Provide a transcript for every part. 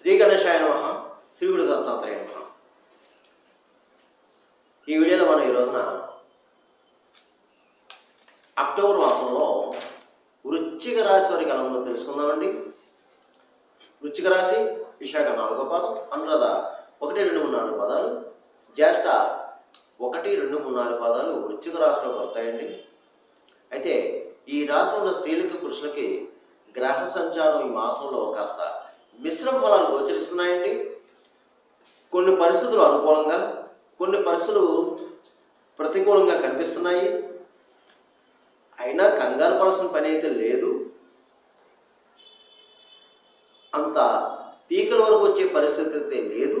శ్రీ గణేశాయ నమ శ్రీ దత్తాత్రేయ నమ. ఈ వీడియోలో మనం ఈ రోజున అక్టోబర్ మాసంలో వృచ్చిక రాశి వారికి ఎలా ఉందో తెలుసుకుందామండి. వృచ్చిక రాశి విశాఖ నాలుగో పాదం అనురాధ ఒకటి రెండు మూడు నాలుగు పదాలు జ్యేష్ఠ ఒకటి రెండు మూడు నాలుగు పదాలు వృచ్చిక రాశిలోకి వస్తాయండి. అయితే ఈ రాశిలో ఉన్న స్త్రీలకి పురుషులకి గ్రహ సంచారం ఈ మాసంలో కాస్త మిశ్రమ ఫలాలు గోచరిస్తున్నాయండి. కొన్ని పరిస్థితులు అనుకూలంగా కొన్ని పరిస్థితులు ప్రతికూలంగా కనిపిస్తున్నాయి. అయినా కంగారు పడాల్సిన పని అయితే లేదు. అంత పీకల వరకు వచ్చే పరిస్థితి అయితే లేదు.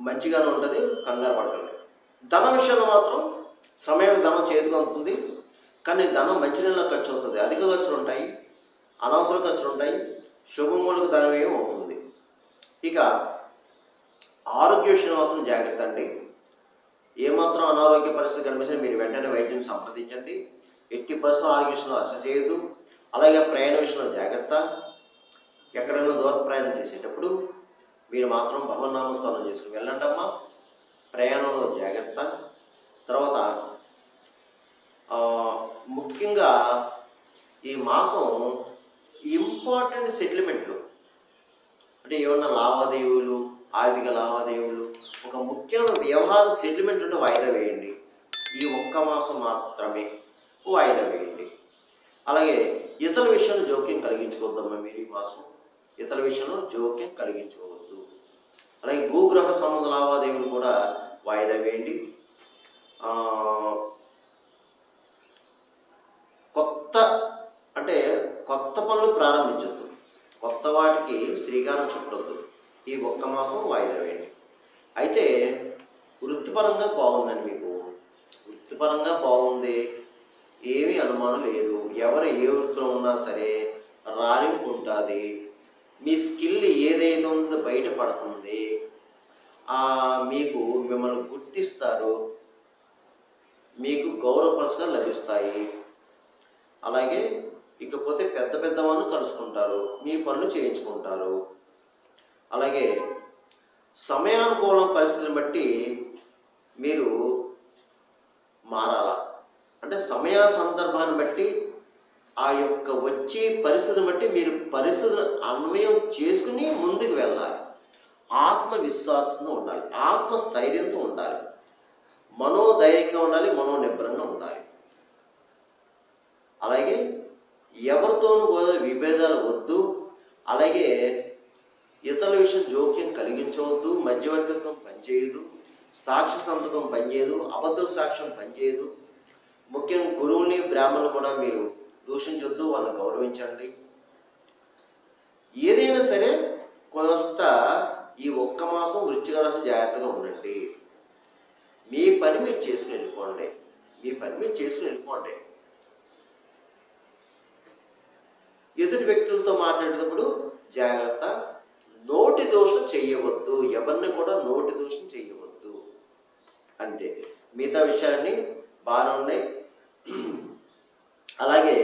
మంచిగానే ఉంటుంది కంగారు పడకండి. ధన విషయంలో మాత్రం సమయానికి ధనం చేతికి అందుతుంది. కానీ ధనం మంచి నెలలో ఖర్చు అవుతుంది అధిక ఖర్చులు ఉంటాయి అనవసర ఖర్చులు ఉంటాయి శుభమూలకు ధనవ్యయం అవుతుంది? ఇక ఆరోగ్య విషయంలో మాత్రం జాగ్రత్త అండి. ఏమాత్రం అనారోగ్య పరిస్థితి కనిపించినా మీరు వెంటనే వైద్యం సంప్రదించండి. ఎట్టి పరిస్థితుల్లో ఆరోగ్య విషయంలో అసలు చేయదు అలాగే ప్రయాణ విషయంలో జాగ్రత్త. ఎక్కడైనా దూర ప్రయాణం చేసేటప్పుడు మీరు మాత్రం భగవన్నామ స్నానం చేసుకుని వెళ్ళండి అమ్మా. ప్రయాణంలో జాగ్రత్త. తర్వాత ముఖ్యంగా ఈ మాసం ఇంపార్టెంట్ సెటిల్మెంట్లు అంటే ఏమన్నా లావాదేవీలు ఆర్థిక లావాదేవీలు ఒక ముఖ్యమైన వ్యవహార సెటిల్మెంట్ ఉంటే వాయిదా వేయండి. ఈ ఒక్క మాసం మాత్రమే వాయిదా వేయండి. అలాగే ఇతర విషయంలో జోక్యం కలిగించుకోవద్దమ్మా మీరు ఈ మాసం. ఇతర విషయంలో జోక్యం కలిగించుకోవద్దు. అలాగే భూగ్రహ సంబంధ లావాదేవీలు కూడా వాయిదా వేయండి. కొత్త పనులు ప్రారంభించొద్దు. కొత్త వాటికి శ్రీకారం చుట్టొద్దు. ఈ ఒక్క మాసం వాయిదా వేయండి. అయితే వృత్తిపరంగా బాగుందండి మీకు. వృత్తిపరంగా బాగుంది. ఏమీ అనుమానం లేదు. ఎవరు ఏ వృత్తిలో ఉన్నా సరే రాణింపు ఉంటుంది. మీ స్కిల్ ఏదైతే ఉందో బయటపడుతుంది. మీకు మిమ్మల్ని గుర్తిస్తారు. మీకు గౌరవ లభిస్తాయి. అలాగే ఇకపోతే పెద్ద పెద్ద వాళ్ళు కలుసుకుంటారు మీ పనులు చేయించుకుంటారు. అలాగే సమయానుకూలం పరిస్థితిని బట్టి మీరు మారాల? అంటే సమయ సందర్భాన్ని బట్టి ఆ యొక్క వచ్చే పరిస్థితిని బట్టి మీరు పరిస్థితులను అన్వయం చేసుకుని ముందుకు వెళ్ళాలి. ఆత్మవిశ్వాసంతో ఉండాలి ఆత్మస్థైర్యంతో ఉండాలి. మనోధైర్యంగా ఉండాలి మనోనిబ్బరంగా ఉండాలి అలాగే ఎవరితోనూ కూడా విభేదాలు వద్దు అలాగే ఇతరుల విషయం జోక్యం కలిగించవద్దు మధ్యవర్తిత్వం పనిచేయదు సాక్షి సంతకం పనిచేయదు అబద్ధ సాక్ష్యం పనిచేయదు. ముఖ్యంగా గురువుని బ్రాహ్మణులు కూడా మీరు దూషించొద్దు వాళ్ళని గౌరవించండి. ఏదైనా సరే కొంత ఈ ఒక్క మాసం వృశ్చిక రాశి జాగ్రత్తగా ఉండండి. మీ పని మీరు చేసుకుని వెళ్ళిపోండి. మీ పని మీరు చేసుకుని వెళ్ళిపోండి. ఎదుటి వ్యక్తులతో మాట్లాడేటప్పుడు జాగ్రత్త. నోటి దోషం చెయ్యవద్దు. ఎవరిని కూడా నోటి దోషం చెయ్యవద్దు. అంతే. మిగతా విషయాలన్నీ బాగానే ఉన్నాయి. అలాగే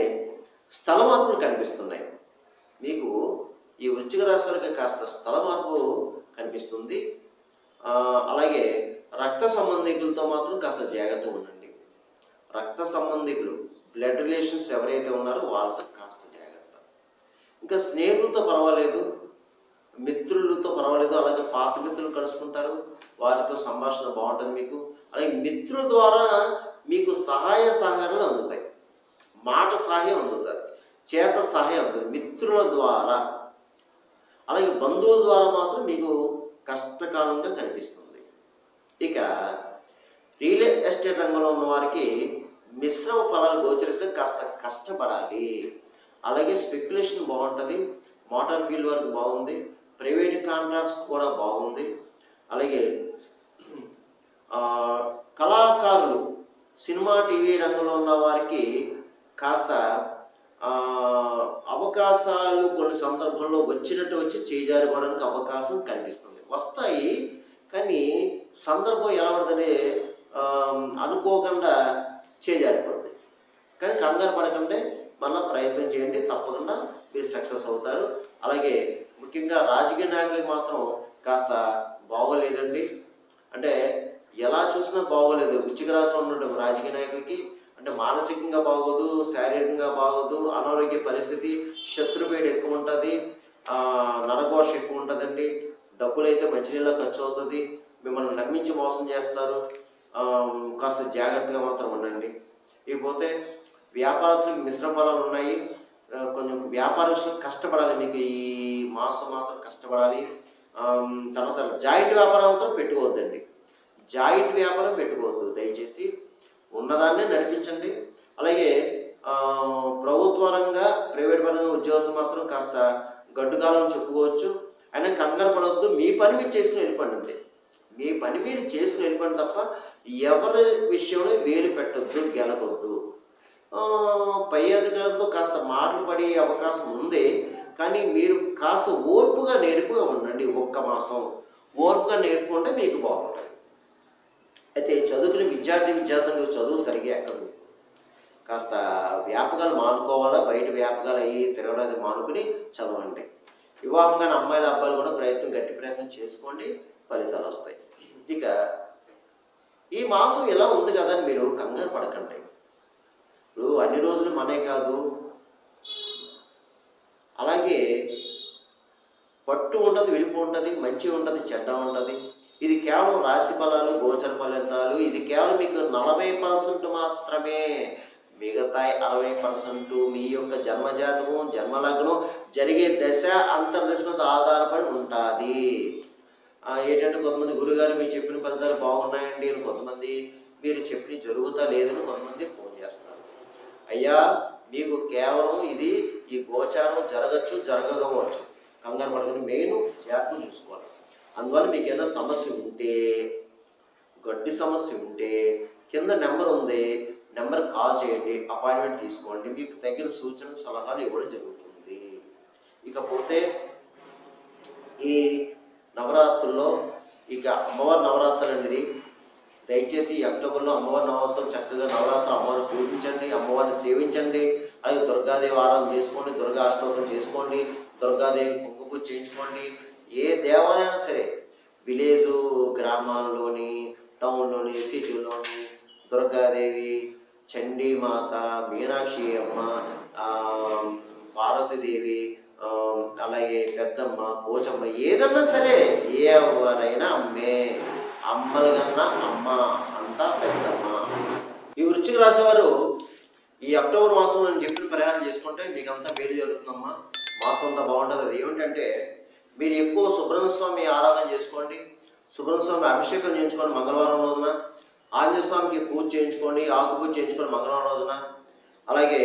స్థల మార్పులు కనిపిస్తున్నాయి. మీకు ఈ వృశ్చిక రాశులకి కాస్త స్థల మార్పు కనిపిస్తుంది అలాగే రక్త సంబంధికులతో మాత్రం కాస్త జాగ్రత్తగా ఉండండి. రక్త సంబంధికులు బ్లడ్ రిలేషన్స్ ఎవరైతే ఉన్నారో వాళ్ళతో కాస్త ఇంకా స్నేహితులతో పర్వాలేదు మిత్రులతో పర్వాలేదు అలాగే పాత మిత్రులు కలుసుకుంటారు వారితో సంభాషణ బాగుంటుంది మీకు. అలాగే మిత్రుల ద్వారా మీకు సహాయ సహకారాలు అందుతాయి. మాట సహాయం అందుతుంది చేత సహాయం అందుతుంది. మిత్రుల ద్వారా అలాగే బంధువుల ద్వారా మాత్రం మీకు కష్టకాలంగా కనిపిస్తుంది. ఇక రియల్ ఎస్టేట్ రంగంలో ఉన్న వారికి మిశ్రమ ఫలాలు గోచరిస్తే కాస్త కష్టపడాలి. అలాగే స్పెక్యులేషన్ బాగుంటుంది మోటార్ ఫీల్డ్ వరకు బాగుంది ప్రైవేట్ కాంట్రాక్ట్స్ కూడా బాగుంది. అలాగే కళాకారులు సినిమా టీవీ రంగంలో ఉన్న వారికి కాస్త అవకాశాలు కొన్ని సందర్భంలో వచ్చినట్టు వచ్చి చేజారిపోవడానికి అవకాశం కనిపిస్తుంది. వస్తాయి కానీ సందర్భం ఎలా ఉంటుందంటే అనుకోకుండా చేజారిపోతుంది కానీ కంగారు పడకండి. మళ్ళీ ప్రయత్నం చేయండి తప్పకుండా మీరు సక్సెస్ అవుతారు. అలాగే ముఖ్యంగా రాజకీయ నాయకులకు మాత్రం కాస్త బాగోలేదండి. అంటే ఎలా చూసినా బాగోలేదు. వృచ్చిక రాశిలో రాజకీయ నాయకులకి అంటే మానసికంగా బాగోదు శారీరకంగా బాగోదు అనారోగ్య పరిస్థితి శత్రువేడి ఎక్కువ ఉంటుంది నరఘోష ఎక్కువ ఉంటుందండి. డబ్బులు అయితే మంచినీళ్ళ ఖర్చు అవుతుంది. మిమ్మల్ని నమ్మించి మోసం చేస్తారు. కాస్త జాగ్రత్తగా మాత్రం ఉండండి. ఇకపోతే వ్యాపారస్తులకు మిశ్రమ ఫలాలు ఉన్నాయి. కొంచెం వ్యాపారస్తులు కష్టపడాలి. మీకు ఈ మాసం మాత్రం కష్టపడాలి. తర్వాత జాయింట్ వ్యాపారం మాత్రం పెట్టుకోవద్దండి. జాయింట్ వ్యాపారం పెట్టుకోవద్దు. దయచేసి ఉన్నదాన్నే నడిపించండి. అలాగే ప్రభుత్వ రంగా ప్రైవేట్ పరంగా ఉద్యోగస్తులు మాత్రం కాస్త గడ్డుకాలం చెప్పుకోవచ్చు. అయినా కంగారు పడవద్దు. మీ పని మీరు చేసుకుని వెళ్ళిపోండి అంతే. మీ పని మీరు చేసుకుని వెళ్ళిపోండి తప్ప ఎవరి విషయంలో వేలు పెట్టొద్దు గెలకొద్దు. పై అధికారులతో కాస్త మాటలు పడే అవకాశం ఉంది. కానీ మీరు కాస్త ఓర్పుగా నేర్పుగా ఉండండి ఒక్క మాసం. ఓర్పుగా నేర్పుకుంటే మీకు బాగుంటుంది. అయితే చదువుకునే విద్యార్థి విద్యార్థులు చదువు సరిగా ఎక్కదు. కాస్త వ్యాపకాలు మానుకోవాలా? బయట వ్యాపకాలు అయ్యి తిరగడం అది మానుకుని చదవండి. వివాహం కానీ అమ్మాయిల అబ్బాయిలు కూడా ప్రయత్నం గట్టి ప్రయత్నం చేసుకోండి. ఫలితాలు వస్తాయి. ఇక ఈ మాసం ఎలా ఉంది కదా అని మీరు కంగారు పడకండి. ఇప్పుడు అన్ని రోజులు మనే కాదు. అలాగే పట్టు ఉండదు విడిపు ఉంటుంది మంచి ఉంటుంది చెడ్డ ఉంటుంది ఇది కేవలం రాశి ఫలాలు గోచర ఫలితాలు. ఇది కేవలం మీకు నలభై పర్సెంట్ మాత్రమే మిగతా అరవై పర్సెంట్ మీ యొక్క జన్మజాతకం జన్మలగ్నం జరిగే దశ అంతర్దశ మీద ఆధారపడి ఉంటుంది. ఏంటంటే కొంతమంది గురుగారు మీరు చెప్పిన ఫలితాలు బాగున్నాయండి అని కొంతమంది మీరు చెప్పిన జరుగుతా లేదని కొంతమంది ఫోన్ చేస్తారు అయ్యా మీకు కేవలం ఇది ఈ గోచారం జరగచ్చు జరగకపోవచ్చు. కంగారు పడుకుని మెయిన్ జాగ్రత్తలు చూసుకోవాలి. అందువల్ల మీకు ఏదైనా సమస్య ఉంటే గడ్డి సమస్య ఉంటే కింద నెంబర్ ఉంది నెంబర్ కాల్ చేయండి అపాయింట్మెంట్ తీసుకోండి మీకు తగిన సూచన సలహాలు ఇవ్వడం జరుగుతుంది. ఇకపోతే ఈ నవరాత్రుల్లో ఇక అమ్మవారి నవరాత్రులు అనేది దయచేసి ఈ అక్టోబర్లో అమ్మవారి నవరాత్రులు చక్కగా నవరాత్రులు అమ్మవారిని సేవించండి. అలాగే దుర్గాదేవి ఆరాధన చేసుకోండి దుర్గా అష్టోత్తరం చేసుకోండి దుర్గాదేవి కుంకుమ చేయించుకోండి. ఏ దేవాలయైనా సరే విలేజ్ గ్రామాల్లోని టౌన్లోని సిటీలోని దుర్గాదేవి చండీమాత మీనాక్షి అమ్మ పార్వతీదేవి అలాగే పెద్దమ్మ పోచమ్మ ఏదన్నా సరే ఎవరైనా అమ్మే అమ్మల కన్నా అమ్మ అంతా పెద్దమ్మ. ఈ వృశ్చిక రాశి వారు ఈ అక్టోబర్ మాసంలో నేను చెప్పిన పరిహారం చేసుకుంటే మీకు అంతా మేలు జరుగుతుందమ్మా. మాసం అంతా బాగుంటుంది. అది ఏమిటంటే మీరు ఎక్కువ సుబ్రహ్మణ్య స్వామి ఆరాధన చేసుకోండి. సుబ్రహ్మణ్య స్వామి అభిషేకం చేయించుకోండి మంగళవారం రోజున. ఆంజనేయ స్వామికి పూజ చేయించుకోండి ఆకు పూజ చేయించుకోండి మంగళవారం రోజున. అలాగే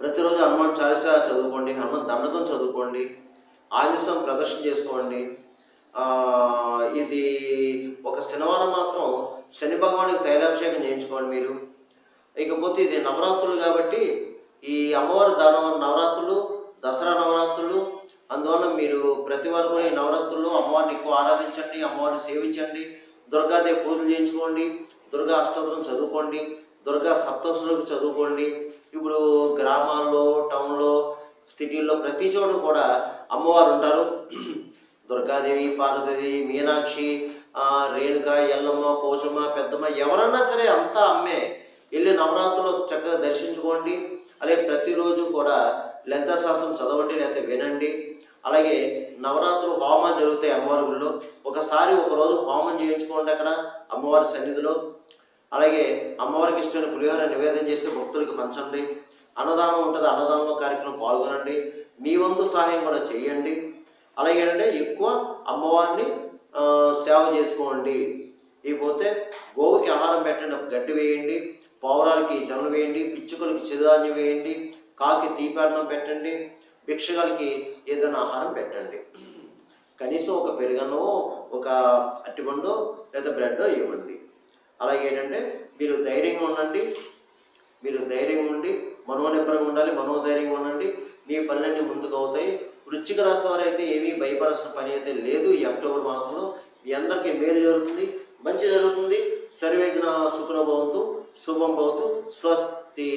ప్రతిరోజు హనుమాన్ చాలీస చదువుకోండి హనుమాన్ దండకం చదువుకోండి ఆంజనేయ స్వామి ప్రదర్శన చేసుకోండి. ఇది ఒక శనివారం మాత్రం శని భగవానికి తైలాభిషేకం చేయించుకోండి మీరు. ఇకపోతే ఇది నవరాత్రులు కాబట్టి ఈ అమ్మవారి దాన నవరాత్రులు దసరా నవరాత్రులు అందువల్ల మీరు ప్రతి వారు కూడా ఈ నవరాత్రుల్లో అమ్మవారిని ఎక్కువ ఆరాధించండి అమ్మవారిని సేవించండి దుర్గాదేవి పూజలు చేయించుకోండి దుర్గా అష్టోత్తరం చదువుకోండి దుర్గా సప్తశులకు చదువుకోండి. ఇప్పుడు గ్రామాల్లో టౌన్లో సిటీల్లో ప్రతి చోట కూడా అమ్మవారు ఉంటారు. దుర్గాదేవి పార్వతీదేవి మీనాక్షి రేణుక ఎల్లమ్మ పోచమ్మ పెద్దమ్మ ఎవరన్నా సరే అంతా అమ్మే. వెళ్ళి నవరాత్రులు చక్కగా దర్శించుకోండి. అలాగే ప్రతిరోజు కూడా లలిత శాస్త్రం చదవండి లేకపోతే వినండి. అలాగే నవరాత్రులు హోమం జరుగుతాయి అమ్మవారి గుళ్ళో ఒకసారి ఒకరోజు హోమం చేయించుకోండి అక్కడ అమ్మవారి సన్నిధిలో. అలాగే అమ్మవారికి ఇష్టమైన పులిహోర నివేదన చేసి భక్తులకు పంచండి. అన్నదానం ఉంటుంది అన్నదానంలో కార్యక్రమం పాల్గొనండి. మీ వంతు సహాయం కూడా చేయండి. అలాగే ఏంటంటే ఎక్కువ అమ్మవారిని సేవ చేసుకోండి. ఇకపోతే గోవుకి ఆహారం పెట్టండి గడ్డి వేయండి. పౌరాలకి జొన్నలు వేయండి పిచ్చుకలకి చిరుధాన్యం వేయండి కాకి దీపాటనం పెట్టండి భిక్షగాలకి ఏదైనా ఆహారం పెట్టండి. కనీసం ఒక పెరుగన్నమో ఒక అట్టిపండు లేదా బ్రెడ్ ఇవ్వండి. అలాగే ఏంటంటే మీరు ధైర్యంగా ఉండండి మీరు ధైర్యం ఉండి మనోనిబ్బరంగా ఉండాలి మనోధైర్యంగా ఉండండి మీ పనులన్నీ ముందుకు అవుతాయి. వృశ్చిక రాశి వారు అయితే ఏమీ భయపడాల్సిన పని అయితే లేదు ఈ అక్టోబర్ మాసంలో. మీ అందరికీ మేలు జరుగుతుంది మంచి జరుగుతుంది. ಸರ್ವೇ ಜನ ಸುಖನೋ ಭವಂತು ಶುಭಂ ಭವತು ಸ್ವಸ್ತಿ.